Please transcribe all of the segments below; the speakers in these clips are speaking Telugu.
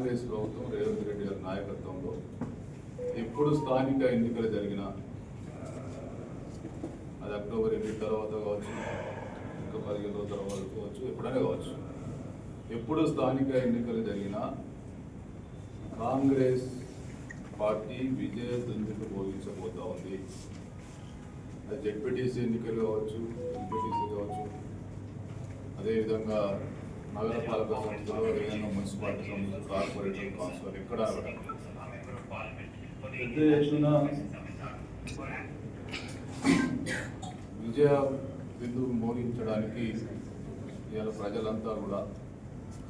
కాంగ్రెస్ ప్రభుత్వం రేవంత్ రెడ్డి గారి నాయకత్వంలో ఎప్పుడు స్థానిక ఎన్నికలు జరిగినా అది అక్టోబర్ ఎనిమిది తర్వాత కావచ్చు ఇంకా పదిహేను రోజుల తర్వాత కావచ్చు ఎప్పుడైనా కావచ్చు. ఎప్పుడు స్థానిక ఎన్నికలు జరిగినా కాంగ్రెస్ పార్టీ విజయ దుందుకు భోగించబోతా ఉంది. అది జెడ్పీటీసీ ఎన్నికలు కావచ్చు ఎంపీటీసీ కావచ్చు అదేవిధంగా నగరపాలక సంస్థలు ఏదైనా మున్సిపాలిటీ సంస్థలు కార్పొరేటర్ కౌన్సిలర్ ఎక్కడ కూడా పెద్ద ఎత్తున విజయ బిందువు మోగించడానికి ఇవాళ ప్రజలంతా కూడా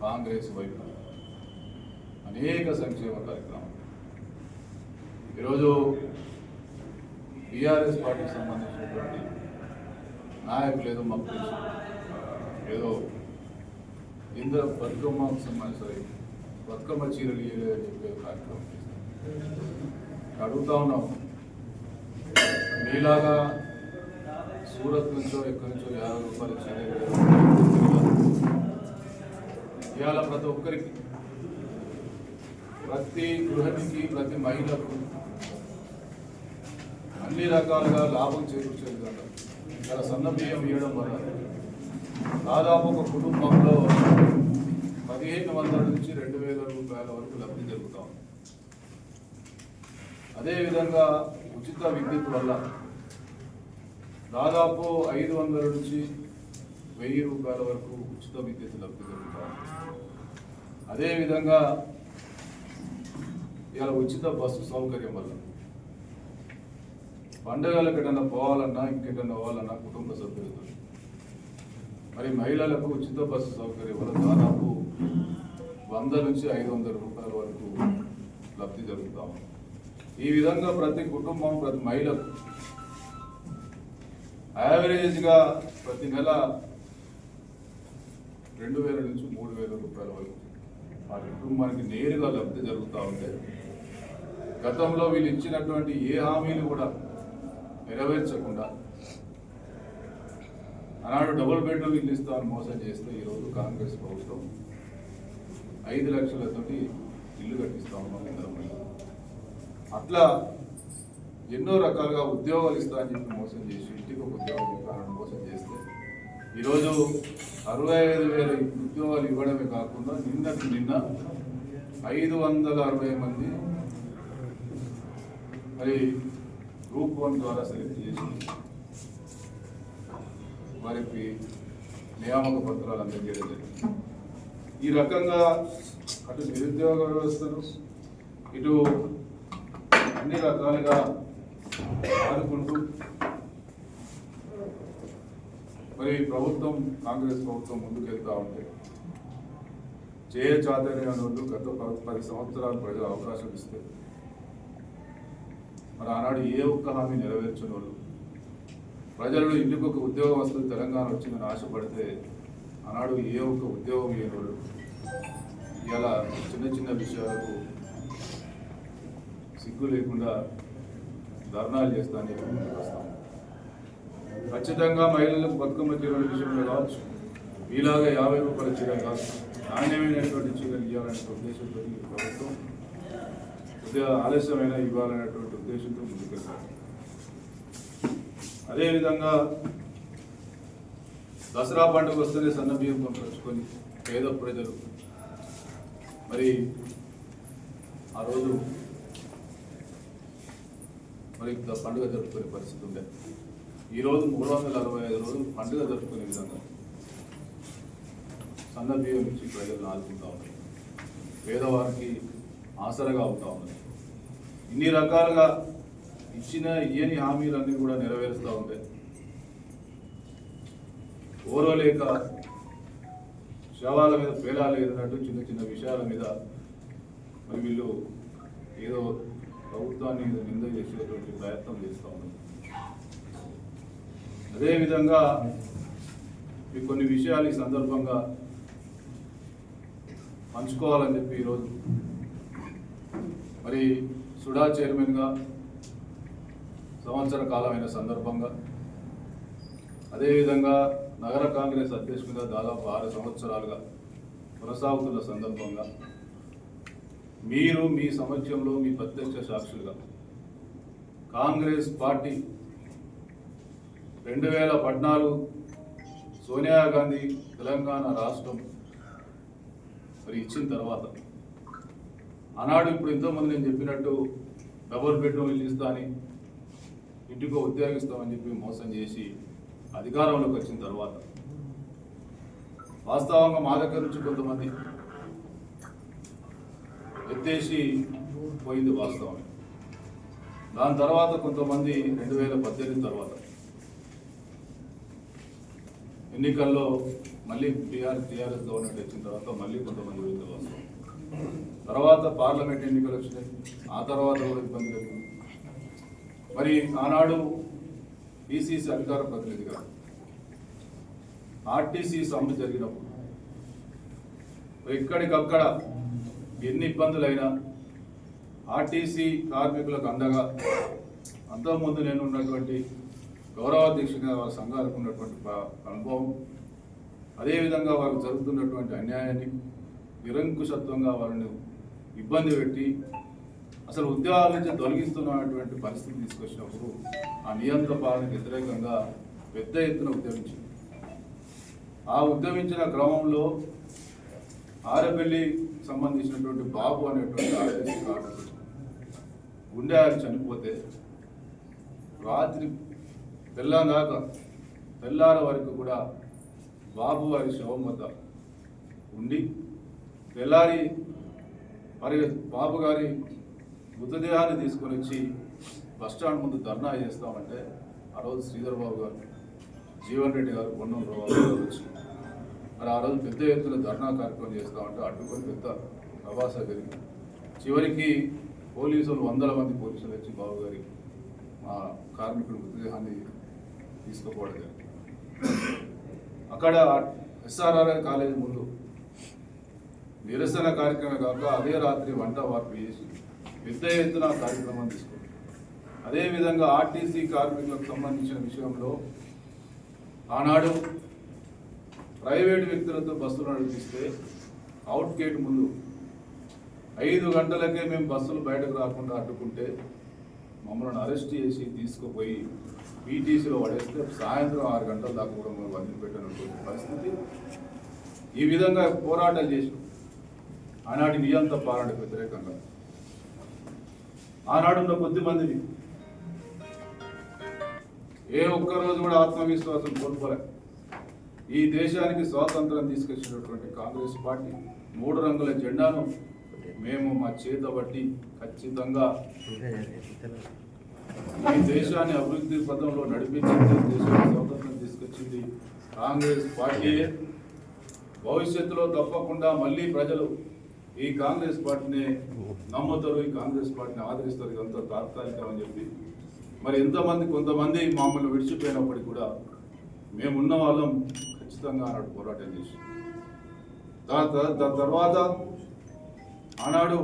కాంగ్రెస్ వైపు అనేక సంక్షేమ కార్యక్రమాలు. ఈరోజు బీఆర్ఎస్ పార్టీకి సంబంధించినటువంటి నాయకులు ఏదో మాకు తెలుసు. ఏదో ఇంద్ర బతుకమ్మకు సంబంధించి బతుకమ్మ చీరలు చెప్పే కార్యక్రమం చేస్తారు. అడుగుతా ఉన్నాం మీలాగా సూరత్ నుంచో ఎక్కడి నుంచో యాభై రూపాయలు ఇవాళ ప్రతి ఒక్కరికి ప్రతి గృహిణికి ప్రతి మహిళకు అన్ని రకాలుగా లాభం చేకూర్చేది కదా ఇలా సన్న బియ్యం ఇవ్వడం వల్ల దాదాపు ఒక కుటుంబంలో పదిహేను వందల నుంచి రెండు వేల రూపాయల వరకు లబ్ధి జరుగుతాం అదేవిధంగా ఉచిత విద్యుత్ వల్ల దాదాపు ఐదు వందల నుంచి వెయ్యి రూపాయల వరకు ఉచిత విద్యుత్ లబ్ధి జరుగుతాం అదేవిధంగా ఇలా ఉచిత బస్సు సౌకర్యం వల్ల పండుగలకు ఎటన్నా పోవాలన్నా ఇంకెటన్నా పోవాలన్నా కుటుంబ సభ్యులతో మరి మహిళలకు ఉచిత బస్సు సౌకర్యం వల్ల దాదాపు వంద నుంచి ఐదు వందల రూపాయల వరకు లబ్ధి జరుగుతాం ఈ విధంగా ప్రతి కుటుంబం ప్రతి మహిళకు యావరేజ్గా ప్రతి నెల రెండు వేల నుంచి మూడు వేల రూపాయల వరకు వారి కుటుంబానికి నేరుగా లబ్ధి జరుగుతూ ఉంటే గతంలో వీళ్ళు ఇచ్చినటువంటి ఏ హామీలు కూడా నెరవేర్చకుండా ఆనాడు డబుల్ బెడ్రూమ్ ఇల్లు ఇస్తామని మోసం చేస్తే ఈరోజు కాంగ్రెస్ ప్రభుత్వం ఐదు లక్షలతోటి ఇల్లు కట్టిస్తా ఉన్నాం అట్లా ఎన్నో రకాలుగా ఉద్యోగాలు ఇస్తా అని చెప్పి మోసం చేసి ఇంటికి ఒక ఉద్యోగం ఇస్తానని మోసం చేస్తే ఈరోజు అరవై ఐదు వేల ఉద్యోగాలు ఇవ్వడమే కాకుండా నిన్నటి నిన్న ఐదు వందల అరవై మంది మరి గ్రూప్ వన్ ద్వారా సెలెక్ట్ చేసి వారికి నియామక పత్రాలు అందజేయడం జరిగింది. ఈ రకంగా అటు నిరుద్యోగ వ్యవస్థను ఇటు అన్ని రకాలుగా ఆదుకుంటూ మరి ప్రభుత్వం కాంగ్రెస్ ప్రభుత్వం ముందుకెళ్తా ఉంటే చేయ చాతని వాళ్ళు గత ప- పది సంవత్సరాలు ప్రజలు అవకాశం ఇస్తే మరి ఆనాడు ఏ ఒక్క హామీ నెరవేర్చిన వాళ్ళు ప్రజలు ఇందుకు ఒక ఉద్యోగం వస్తుంది తెలంగాణ వచ్చిందని ఆశపడితే ఆనాడు ఏ ఒక్క ఉద్యోగం లేనివాడు ఇలా చిన్న చిన్న విషయాలకు సిగ్గు లేకుండా ధర్నాలు చేస్తానని చెప్పి వస్తాం. ఖచ్చితంగా మహిళలకు బతుకమ్మ చీరల విషయంలో కావచ్చు ఇలాగా యాభై రూపాయల చీర కాదు నాణ్యమైనటువంటి చీరలు ఇవ్వాలనే ఉద్దేశంతో ప్రభుత్వం కొద్దిగా ఆలస్యమైన ఇవ్వాలనేటువంటి ఉద్దేశంతో ముందుకెళ్తారు. అదేవిధంగా దసరా పండుగ వస్తేనే సన్న బియ్యం పంపించుకొని పేద ప్రజలు మరి ఆ రోజు మరి పండుగ జరుపుకునే పరిస్థితి ఉండే. ఈరోజు మూడు వందల అరవై ఐదు రోజులు పండుగ జరుపుకునే విధంగా సన్నబియ్యం ఇచ్చి ప్రజలను ఆదుకుంటా ఉన్నాయి. పేదవారికి ఆసరగా అవుతా ఉన్నాయి. ఇన్ని రకాలుగా ఇచ్చిన ఇయని హామీలన్నీ కూడా నెరవేరుస్తూ ఉంటాయి ఓరలేక శవాల మీద పేలాలు ఎదినట్టు చిన్న చిన్న విషయాల మీద మరి వీళ్ళు ఏదో ప్రభుత్వాన్ని నింద చేసేటువంటి ప్రయత్నం చేస్తూ ఉన్నారు. అదేవిధంగా మీకు కొన్ని విషయాలు ఈ సందర్భంగా పంచుకోవాలని చెప్పి ఈరోజు మరి సుడా చైర్మన్గా సంవత్సర కాలమైన సందర్భంగా అదేవిధంగా నగర కాంగ్రెస్ అధ్యక్షుడిగా దాదాపు ఆరు సంవత్సరాలుగా కొనసాగుతున్న సందర్భంగా మీరు మీ సమక్షంలో మీ ప్రత్యక్ష సాక్షులుగా కాంగ్రెస్ పార్టీ రెండు వేల పద్నాలుగు సోనియా గాంధీ తెలంగాణ రాష్ట్రం మరి ఇచ్చిన తర్వాత ఆనాడు ఇప్పుడు ఎంతోమంది నేను చెప్పినట్టు డబుల్ బెడ్రూమ్ ఇల్లు ఇస్తా అని ఇంటికో ఉద్యోగిస్తామని చెప్పి మోసం చేసి అధికారంలోకి వచ్చిన తర్వాత వాస్తవంగా మా దగ్గర నుంచి కొంతమంది ఎత్తేసి పోయింది వాస్తవమే. దాని తర్వాత కొంతమంది రెండు వేల పద్దెనిమిది తర్వాత ఎన్నికల్లో మళ్ళీ టీఆర్ టీఆర్ఎస్ గవర్నమెంట్ వచ్చిన తర్వాత మళ్ళీ కొంతమంది పోయింది వాస్తవం. తర్వాత పార్లమెంట్ ఎన్నికలు వచ్చినాయి. ఆ తర్వాత కూడా ఇబ్బంది కలిగింది. మరి ఆనాడు బీసీసీ అధికార ప్రతినిధిగా ఆర్టీసీ సమ్మె జరిగినప్పుడు ఎక్కడికక్కడ ఎన్ని ఇబ్బందులైనా ఆర్టీసీ కార్మికులకు అందగా అంతకుముందు నేను ఉన్నటువంటి గౌరవాధ్యక్షుడిగా వారి సంఘాలకు ఉన్నటువంటి అనుభవం అదేవిధంగా వారు జరుగుతున్నటువంటి అన్యాయాన్ని నిరంకుశత్వంగా వారిని ఇబ్బంది పెట్టి అసలు ఉద్యోగాల నుంచి తొలగిస్తున్నటువంటి పరిస్థితి తీసుకొచ్చినప్పుడు ఆ నియంత్రణ పాలనకు వ్యతిరేకంగా పెద్ద ఎత్తున ఉద్యమించింది. ఆ ఉద్యమించిన క్రమంలో ఆరపల్లి సంబంధించినటువంటి బాబు అనేటువంటి ఆర్టీసీ కార్మికుడు గుండె చనిపోతే రాత్రి తెల్లాదాకా తెల్లార వరకు కూడా బాబు వారి శవం వద్ద ఉండి తెల్లారి మరి బాబు గారి మృతదేహాన్ని తీసుకొని వచ్చి బస్ స్టాండ్ ముందు ధర్నా చేస్తామంటే ఆ రోజు శ్రీధర్ బాబు గారు జీవన్ రెడ్డి గారు బొన్నం బాబు గారు వచ్చి మరి ఆ రోజు పెద్ద ఎత్తున ధర్నా కార్యక్రమం చేస్తామంటే అడ్డుకొని పెద్ద ప్రవాస జరిగింది. చివరికి పోలీసులు వందల మంది పోలీసులు వచ్చి బాబు గారి మా కార్మికుడు మృతదేహాన్ని తీసుకుపోవడం జరిగింది. అక్కడ ఎస్ఆర్ఆర్ కాలేజీ ముందు నిరసన కార్యక్రమం కాక అదే రాత్రి వంట వార్పు చేసి పెద్ద ఎత్తున కార్యక్రమం తీసుకుంది అదేవిధంగా ఆర్టీసీ కార్మికులకు సంబంధించిన విషయంలో ఆనాడు ప్రైవేట్ వ్యక్తులతో బస్సులు నడిపిస్తే అవుట్ గేట్ ముందు ఐదు గంటలకే మేము బస్సులు బయటకు రాకుండా అడ్డుకుంటే మమ్మల్ని అరెస్ట్ చేసి తీసుకుపోయి పీటీసీలో పడేస్తే సాయంత్రం ఆరు గంటల దాకా కూడా మేము వదిలిపెట్టినటువంటి పరిస్థితి. ఈ విధంగా పోరాటం చేసి ఆనాటి నియంత పాలనకు వ్యతిరేకంగా. ఆనాడున్న కొద్ది మందిని ఏ ఒక్క రోజు కూడా ఆత్మవిశ్వాసం కోల్పోలే. ఈ దేశానికి స్వాతంత్రం తీసుకొచ్చినటువంటి కాంగ్రెస్ పార్టీ మూడు రంగుల జెండాను మేము మా చేత బట్టి ఖచ్చితంగా ఈ దేశాన్ని అభివృద్ధి పథంలో నడిపించింది దేశానికి స్వాతంత్రం తీసుకొచ్చింది కాంగ్రెస్ పార్టీ. భవిష్యత్తులో తప్పకుండా మళ్ళీ ప్రజలు ఈ కాంగ్రెస్ పార్టీని నమ్ముతారు ఈ కాంగ్రెస్ పార్టీని ఆదరిస్తారు ఇదంతా తాత్కాలికం అని చెప్పి. మరి ఎంతమంది కొంతమంది మమ్మల్ని విడిచిపోయినప్పటికీ కూడా మేమున్న వాళ్ళం ఖచ్చితంగా ఆనాడు పోరాటం చేసి దాని తర్వాత ఆనాడు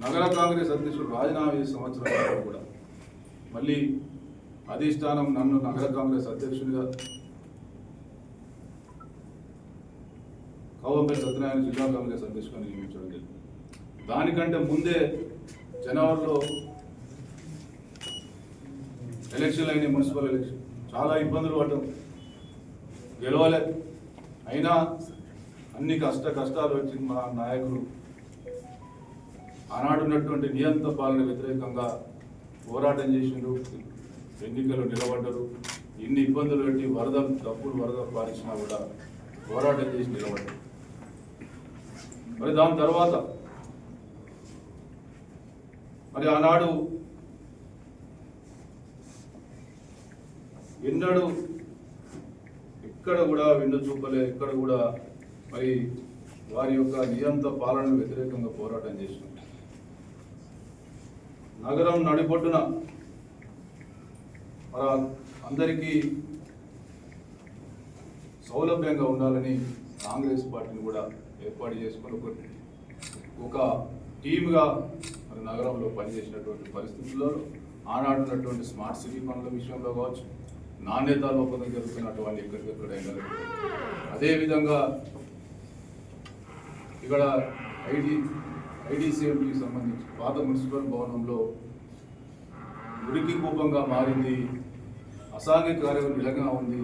నగర కాంగ్రెస్ అధ్యక్షుడు రాజీనామా చేసే సంవత్సరం కూడా మళ్ళీ అధిష్టానం నన్ను నగర కాంగ్రెస్ అధ్యక్షుడిగా కవ్వంపల్లి సత్యనారాయణ జిల్లా కాంగ్రెస్ అధ్యక్షుడిగా నియమించడం జరిగింది. దానికంటే ముందే జనవరిలో ఎలక్షన్లు అయినాయి మున్సిపల్ ఎలక్షన్. చాలా ఇబ్బందులు పడ్డాం. గెలవలే. అయినా అన్ని కష్ట కష్టాలు వచ్చి మా నాయకులు. ఆనాడు ఉన్నటువంటి నియంత పాలన వ్యతిరేకంగా పోరాటం చేసిండ్రు. ఎన్నికలు నిలబడ్డరు. ఇన్ని ఇబ్బందులు పెట్టి వరదలు డబ్బులు వరద పాలించినా కూడా పోరాటం చేసి నిలబడ్డారు. మరి దాని తర్వాత మరి ఆనాడు ఎన్నడూ ఎక్కడ కూడా వెన్ను చూపలే ఎక్కడ కూడా మరి వారి యొక్క నియంత పాలన వ్యతిరేకంగా పోరాటం చేసిన. నగరం నడిపొట్టున మన అందరికీ సౌలభ్యంగా ఉండాలని కాంగ్రెస్ పార్టీని కూడా ఏర్పాటు చేసుకొని ఒక ఒక టీమ్గా మరి నగరంలో పనిచేసినటువంటి పరిస్థితుల్లో ఆనాడున్నటువంటి స్మార్ట్ సిటీ పనుల విషయంలో కావచ్చు నాణ్యత లోపల జరుగుతున్నటువంటి ఎక్కడికెక్కడైనా అదేవిధంగా ఇక్కడ ఐటీ ఐడిసిఎంకి సంబంధించి పాత మున్సిపల్ భవనంలో మురికి కూపంగా మారింది అసాంఘిక కార్యం నిలగా ఉంది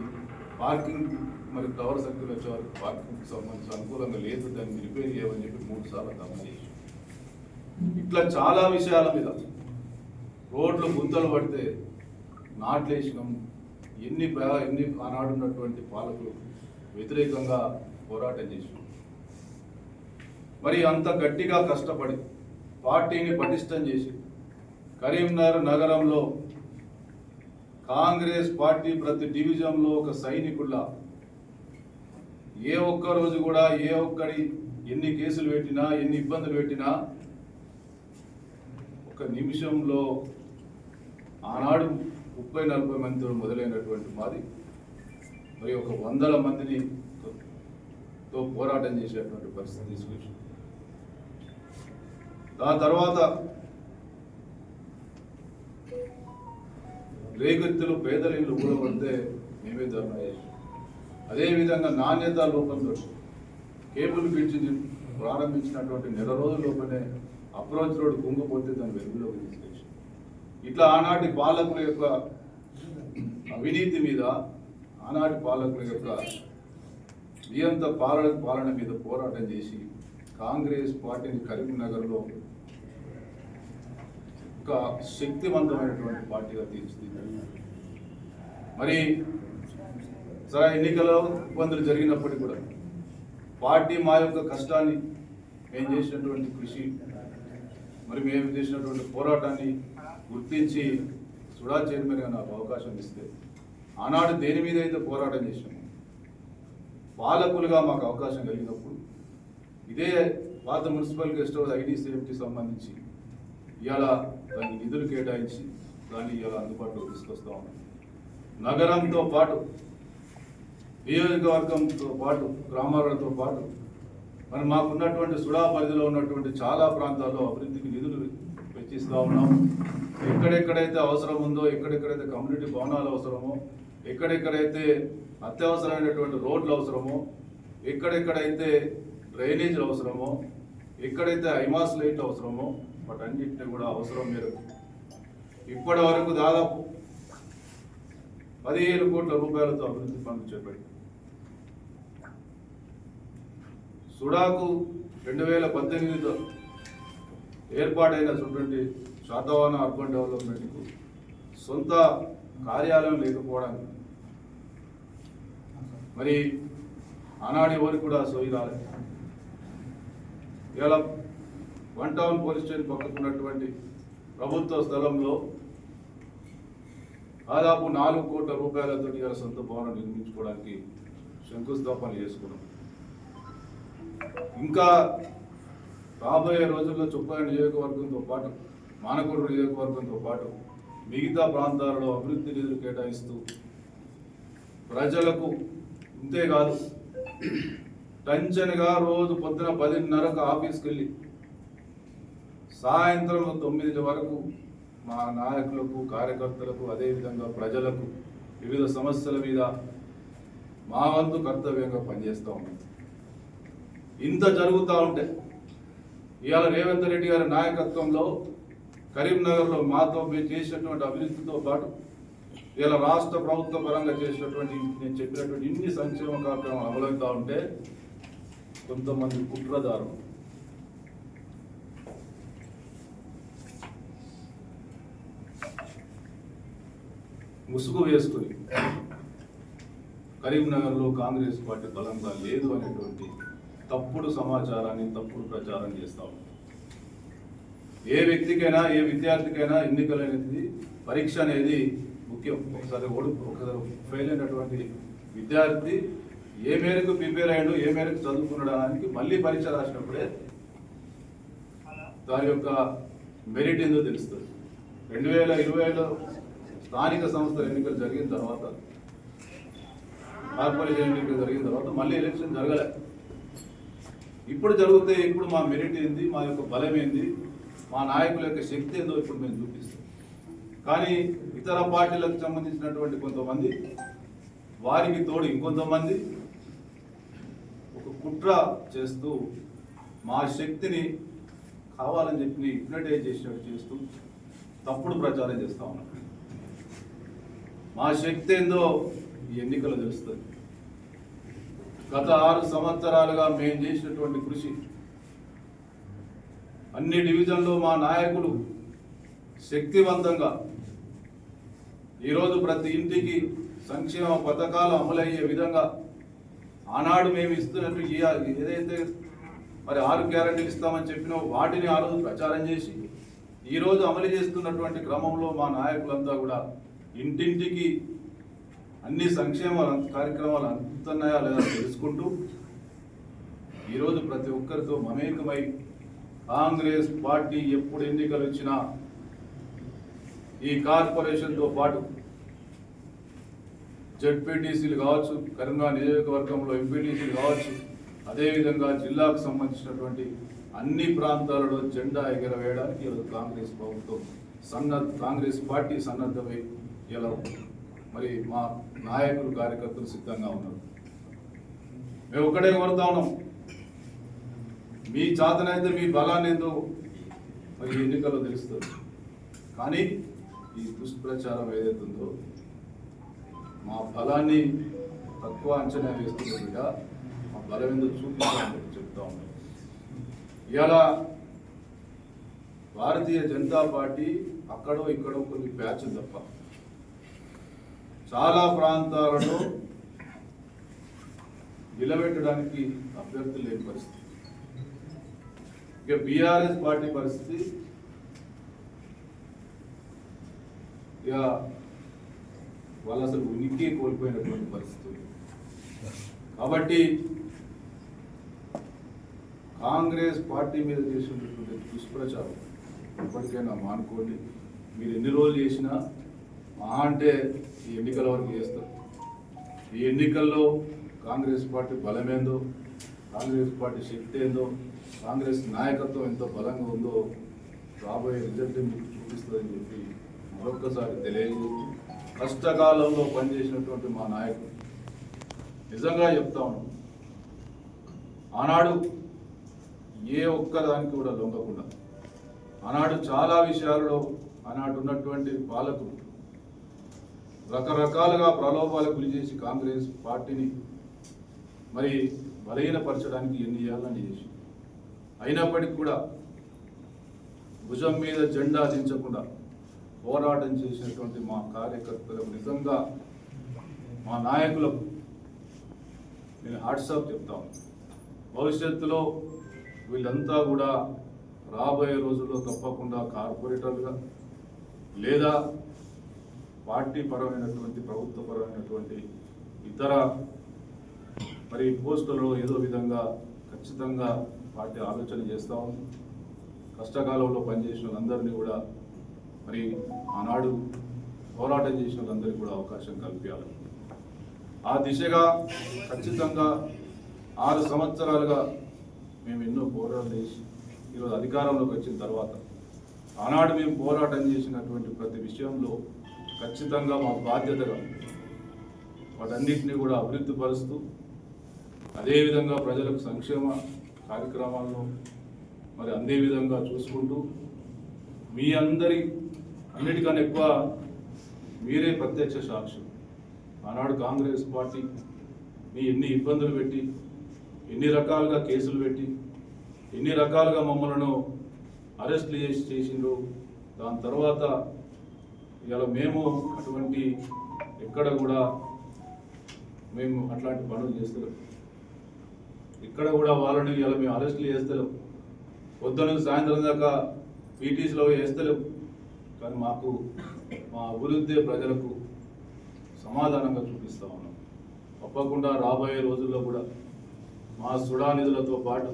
పార్కింగ్ మరి టవర్ సర్కిల్ వచ్చేవారు పార్కింగ్కి సంబంధించి అనుకూలంగా లేదు దాన్ని రిపేర్ చేయమని చెప్పి మూడు సార్లు ధర్నా ఇట్లా చాలా విషయాల మీద రోడ్లు గుంతలు పడితే నాట్లేసినాం. ఎన్ని ఎన్ని ఆనాడున్నటువంటి పాలకులు వ్యతిరేకంగా పోరాటం చేసినాం. మరి అంత గట్టిగా కష్టపడి పార్టీని పటిష్టం చేసి కరీంనగర్ నగరంలో కాంగ్రెస్ పార్టీ ప్రతి డివిజన్లో ఒక సైనికుల ఏ ఒక్క రోజు కూడా ఏ ఒక్కడి ఎన్ని కేసులు పెట్టినా ఎన్ని ఇబ్బందులు పెట్టినా ఒక నిమిషంలో ఆనాడు ముప్పై నలభై మందితో మొదలైనటువంటి మాది మరి ఒక వందల మందిని తో పోరాటం చేసేటువంటి పరిస్థితి తీసుకొచ్చి. దాని తర్వాత రేగుత్తులు పేదల ఇల్లు కూడా పడితే మేమే ధర్నా చేసాం అదేవిధంగా నాణ్యత లోపంతో కేబుల్ బ్రిడ్జ్ ప్రారంభించినటువంటి నెల రోజుల లోపలనే అప్రోచ్ రోడ్ కుంగిపోతే దాన్ని వెలుగులోకి తీసుకొచ్చి ఇట్లా ఆనాటి పాలకుల యొక్క అవినీతి మీద ఆనాటి పాలకుల యొక్క నియంత పాలన పాలన మీద పోరాటం చేసి కాంగ్రెస్ పార్టీని కరీంనగర్లో ఒక శక్తివంతమైనటువంటి పార్టీగా తీర్చిదిద్దారు. మరి సరే ఎన్నికల్లో ఇబ్బందులు జరిగినప్పటికీ కూడా పార్టీ మా యొక్క కష్టాన్ని మేము చేసినటువంటి కృషి మరి మేము చేసినటువంటి పోరాటాన్ని గుర్తించి సుడా చైర్మన్గా నాకు అవకాశం ఇస్తే ఆనాడు దేని మీద అయితే పోరాటం చేశాము పాలకులుగా మాకు అవకాశం కలిగినప్పుడు ఇదే పాత మున్సిపల్ గెస్ట్ హౌస్ సేఫ్టీ సంబంధించి ఇవాళ దాన్ని నిధులు కేటాయించి దాన్ని ఇవాళ అందుబాటులో తీసుకొస్తా. ఉన్నాం నగరంతో పాటు నియోజకవర్గంతో పాటు గ్రామాలతో పాటు మరి మాకున్నటువంటి సుడా పరిధిలో ఉన్నటువంటి చాలా ప్రాంతాల్లో అభివృద్ధికి నిధులు వెచ్చిస్తూ ఉన్నాం. ఎక్కడెక్కడైతే అవసరం ఉందో ఎక్కడెక్కడైతే కమ్యూనిటీ భవనాలు అవసరమో ఎక్కడెక్కడైతే అత్యవసరమైనటువంటి రోడ్లు అవసరమో ఎక్కడెక్కడైతే డ్రైనేజీలు అవసరమో ఎక్కడైతే ఐమాస్ లైట్లు అవసరమో వాటన్నింటినీ కూడా అవసరం మేరకు. ఇప్పటి వరకు దాదాపు పదిహేను కోట్ల రూపాయలతో అభివృద్ధి పనులు చేపట్టింది సుడాకు రెండు వేల పద్దెనిమిదిలో ఏర్పాటైనటువంటి శాతవాహన అర్బన్ డెవలప్మెంట్కు సొంత కార్యాలయం లేకపోవడానికి. మరి ఆనాడు వారికి కూడా సోయి రాలేదు. ఇలా వన్ టౌన్ పోలీస్ స్టేషన్ పక్కకున్నటువంటి ప్రభుత్వ స్థలంలో దాదాపు నాలుగు కోట్ల రూపాయలతో ఇవాళ సొంత భవనం నిర్మించుకోవడానికి శంకుస్థాపన చేసుకున్నాం. ఇంకా రాబోయే రోజుల్లో చుప్పాయ నియోజకవర్గంతో పాటు మానకొండ నియోజకవర్గంతో పాటు మిగతా ప్రాంతాలలో అభివృద్ధి నిధులు కేటాయిస్తూ ప్రజలకు ఇంతేకాదు టంచనిగా రోజు పొద్దున పదిన్నరకు ఆఫీస్కి వెళ్ళి సాయంత్రం తొమ్మిది వరకు మా నాయకులకు కార్యకర్తలకు అదేవిధంగా ప్రజలకు వివిధ సమస్యల మీద మా వంతు కర్తవ్యంగా పనిచేస్తూ ఉన్నాం. ఇంత జరుగుతూ ఉంటే ఇవాళ రేవంత్ రెడ్డి గారి నాయకత్వంలో కరీంనగర్లో మాతో మేము చేసినటువంటి అభివృద్ధితో పాటు ఇలా రాష్ట్ర ప్రభుత్వ పరంగా చేసినటువంటి నేను చెప్పినటువంటి ఇన్ని సంక్షేమ కార్యక్రమాలు అమలవుతూ ఉంటే కొంతమంది కుట్రదారు ముసుగు వేసుకుని కరీంనగర్లో కాంగ్రెస్ పార్టీ బలంగా లేదు అనేటువంటి తప్పుడు సమాచారాన్ని తప్పుడు ప్రచారం చేస్తా ఏ వ్యక్తికైనా ఏ విద్యార్థికైనా ఎన్నికలు అనేది పరీక్ష అనేది ముఖ్యం. ఒకసారి ఓడి ఒకసారి ఫెయిల్ అయినటువంటి విద్యార్థి ఏ మేరకు ప్రిపేర్ అయ్యాడు ఏ మేరకు చదువుకునడానికి మళ్ళీ పరీక్ష రాసినప్పుడే దాని యొక్క మెరిట్ ఏందో తెలుస్తుంది. రెండు వేల ఇరవైలో స్థానిక సంస్థల ఎన్నికలు జరిగిన తర్వాత కార్పొరేషన్ ఎన్నికలు జరిగిన తర్వాత మళ్ళీ ఎలక్షన్ జరగలేదు ఇప్పుడు జరిగితే ఇప్పుడు మా మెరిట్ ఏంది మా యొక్క బలం ఏంది మా నాయకుల యొక్క శక్తి ఏందో ఇప్పుడు మేము చూపిస్తాం. కానీ ఇతర పార్టీలకు సంబంధించినటువంటి కొంతమంది వారికి తోడు ఇంకొంతమంది ఒక కుట్ర చేస్తూ మా శక్తిని కావాలని చెప్పి హిప్నటైజ్ చేసినట్టు చేస్తూ తప్పుడు ప్రచారం చేస్తా ఉన్నాం మా శక్తి ఏందో ఈ ఎన్నికలు తెలుస్తుంది. గత ఆరు సంవత్సరాలుగా మేము చేసినటువంటి కృషి. అన్ని డివిజన్లో మా నాయకులు శక్తివంతంగా ఈరోజు ప్రతి ఇంటికి సంక్షేమ పథకాలు అమలయ్యే విధంగా ఆనాడు మేము ఇస్తున్నట్టు ఏదైతే మరి ఆరు గ్యారంటీలు ఇస్తామని చెప్పినో వాటిని ఆ రోజు ప్రచారం చేసి ఈరోజు అమలు చేస్తున్నటువంటి క్రమంలో మా నాయకులంతా కూడా ఇంటింటికి అన్ని సంక్షేమ కార్యక్రమాలు అందుతున్నాయా లేదా తెలుసుకుంటూ ఈరోజు ప్రతి ఒక్కరితో మమేకమై కాంగ్రెస్ పార్టీ ఎప్పుడు ఎన్నికలు వచ్చినా ఈ కార్పొరేషన్తో పాటు జడ్పీటీసీలు కావచ్చు కరీంనగర్ నియోజకవర్గంలో ఎంపీటీసీలు కావచ్చు అదేవిధంగా జిల్లాకు సంబంధించినటువంటి అన్ని ప్రాంతాలలో జెండా ఎగరవేయడానికి ఈరోజు కాంగ్రెస్ ప్రభుత్వం సన్నద్ధ కాంగ్రెస్ పార్టీ సన్నద్ధమై ఇలా మరి మా నాయకులు కార్యకర్తలు సిద్ధంగా ఉన్నారు. మేము ఒక్కడే కోరుతా ఉన్నాం. మీ చేతనైతే మీ బలాన్ని ఏందో మరి ఎన్నికల్లో తెలుస్తుంది. కానీ ఈ దుష్ప్రచారం ఏదైతుందో ఉందో మా బలాన్ని తక్కువ అంచనా వేస్తున్నట్టుగా మా బలం ఏందో చూపించాలని చెప్తా ఉన్నాం. ఇవాళ భారతీయ జనతా పార్టీ అక్కడో ఇక్కడో కొన్ని ప్యాచ్లు తప్ప చాలా ప్రాంతాలలో నిలబెట్టడానికి అభ్యర్థులు లేని పరిస్థితి. ఇక బీఆర్ఎస్ పార్టీ పరిస్థితి ఇక వాళ్ళు అసలు ఉనికి కోల్పోయినటువంటి పరిస్థితి. కాబట్టి కాంగ్రెస్ పార్టీ మీద చేసినటువంటి దుష్ప్రచారం ఇప్పటికైనా మానుకోండి. మీరు ఎన్ని రోజులు చేసినా మా అంటే ఈ ఎన్నికల వరకు చేస్తారు. ఈ ఎన్నికల్లో కాంగ్రెస్ పార్టీ బలమేందో కాంగ్రెస్ పార్టీ శక్తి ఏందో కాంగ్రెస్ నాయకత్వం ఎంతో బలంగా ఉందో రాబోయే రిజల్ట్ మీకు చూపిస్తుందని చెప్పి మరొక్కసారి తెలియదు కష్టకాలంలో పనిచేసినటువంటి మా నాయకుడు నిజంగా చెప్తా ఉన్నాం ఆనాడు ఏ ఒక్కదానికి కూడా లొంగకుండా ఆనాడు చాలా విషయాలలో ఆనాడు ఉన్నటువంటి పాలకులు రకరకాలుగా ప్రలోభాలకు గురి చేసి కాంగ్రెస్ పార్టీని మరి బలహీనపరచడానికి ఎన్ని చేయాలని చేసి అయినప్పటికీ కూడా భుజం మీద జెండా దించకుండా పోరాటం చేసినటువంటి మా కార్యకర్తలకు నిజంగా మా నాయకులకు నేను వాట్సాప్ చెప్తాను భవిష్యత్తులో వీళ్ళంతా కూడా రాబోయే రోజుల్లో తప్పకుండా కార్పొరేటర్లుగా లేదా పార్టీ పరమైనటువంటి ప్రభుత్వ పరమైనటువంటి ఇతర మరి పోస్టులలో ఏదో విధంగా ఖచ్చితంగా పార్టీ ఆలోచన చేస్తా ఉంది. కష్టకాలంలో పనిచేసిన వాళ్ళందరినీ కూడా మరి ఆనాడు పోరాటం చేసిన వాళ్ళందరికీ కూడా అవకాశం కల్పించాలి. ఆ దిశగా ఖచ్చితంగా ఆరు సంవత్సరాలుగా మేము ఎన్నో పోరాటం చేసి ఈరోజు అధికారంలోకి వచ్చిన తర్వాత ఆనాడు మేము పోరాటం చేసినటువంటి ప్రతి విషయంలో ఖచ్చితంగా మా బాధ్యతగా వాటన్నిటిని కూడా అభివృద్ధి పరుస్తూ అదేవిధంగా ప్రజలకు సంక్షేమ కార్యక్రమాల్లో మరి అందే విధంగా చూసుకుంటూ మీ అందరి అన్నిటికన్నా ఎక్కువ మీరే ప్రత్యక్ష సాక్షులు ఆనాడు కాంగ్రెస్ పార్టీ మీ ఎన్ని ఇబ్బందులు పెట్టి ఎన్ని రకాలుగా కేసులు పెట్టి ఎన్ని రకాలుగా మమ్మలను అరెస్ట్లు చేసి చేసిండ్రు దాని తర్వాత ఇవాళ మేము అటువంటి ఎక్కడ కూడా మేము అట్లాంటి పనులు చేస్తలేము ఇక్కడ కూడా వాళ్ళని ఇలా మేము అరెస్ట్లు చేస్తలేం. పొద్దున సాయంత్రం దాకా పీటీసీలో వేస్తలేం కానీ మాకు మా అభివృద్ధి ప్రజలకు సమాధానంగా చూపిస్తా ఉన్నాం. తప్పకుండా రాబోయే రోజుల్లో కూడా మా సుడా నిధులతో పాటు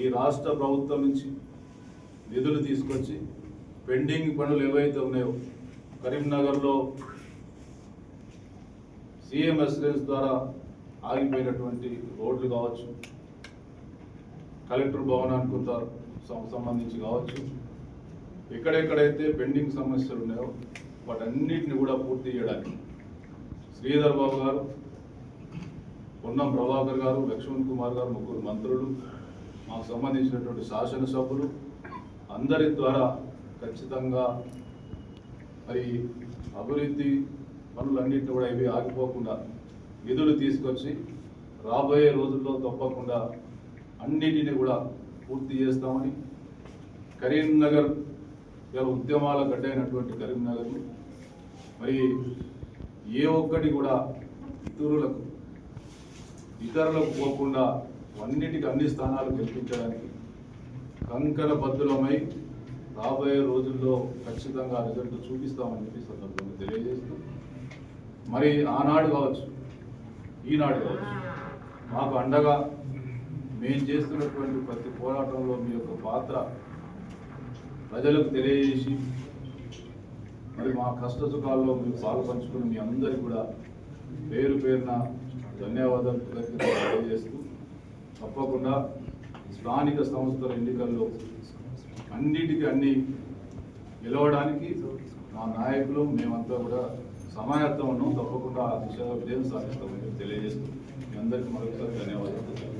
ఈ రాష్ట్ర ప్రభుత్వం నుంచి నిధులు తీసుకొచ్చి పెండింగ్ పనులు ఏవైతే ఉన్నాయో కరీంనగర్లో సీఎం రెసిడెన్స్ ద్వారా ఆగిపోయినటువంటి రోడ్లు కావచ్చు కలెక్టర్ భవనానికి కొంత సం- సంబంధించి కావచ్చు ఎక్కడెక్కడైతే పెండింగ్ సమస్యలు ఉన్నాయో వాటన్నిటిని కూడా పూర్తి చేయడానికి శ్రీధర్ బాబు గారు పొన్నం ప్రభాకర్ గారు లక్ష్మణ్ కుమార్ గారు ముగ్గురు మంత్రులు మాకు సంబంధించినటువంటి శాసనసభ్యులు అందరి ద్వారా ఖచ్చితంగా మరి అభివృద్ధి పనులన్నింటినీ కూడా ఇవి ఆగిపోకుండా నిధులు తీసుకొచ్చి రాబోయే రోజుల్లో తప్పకుండా అన్నిటిని కూడా పూర్తి చేస్తామని కరీంనగర్ ఇలా ఉద్యమాల గడ్డైనటువంటి కరీంనగర్ మరి ఏ ఒక్కటి కూడా ఇతరులకు ఇతరులకు పోకుండా అన్నిటికీ అన్ని స్థానాలు కల్పించడానికి కంకణ బద్దులమై రాబోయే రోజుల్లో ఖచ్చితంగా రిజల్ట్ చూపిస్తామని చెప్పి సందర్భంగా తెలియజేస్తూ మరి ఆనాడు కావచ్చు ఈనాడు కావచ్చు మాకు అండగా మేము చేస్తున్నటువంటి ప్రతి పోరాటంలో మీ యొక్క పాత్ర ప్రజలకు తెలియజేసి మరి మా కష్ట సుఖాల్లో మీరు పాలు పంచుకుని మీ అందరికీ కూడా పేరు పేరున ధన్యవాదాలు తెలియజేస్తూ తప్పకుండా స్థానిక సంస్థల ఎన్నికల్లో అన్నిటికీ అన్ని గెలవడానికి మా నాయకులు మేమంతా కూడా సమాయత్తం ఉన్నాం. తప్పకుండా ఆ దిశగా విజయం సాధిస్తామని తెలియజేస్తూ మీ అందరికీ మరొకసారి ధన్యవాదాలు.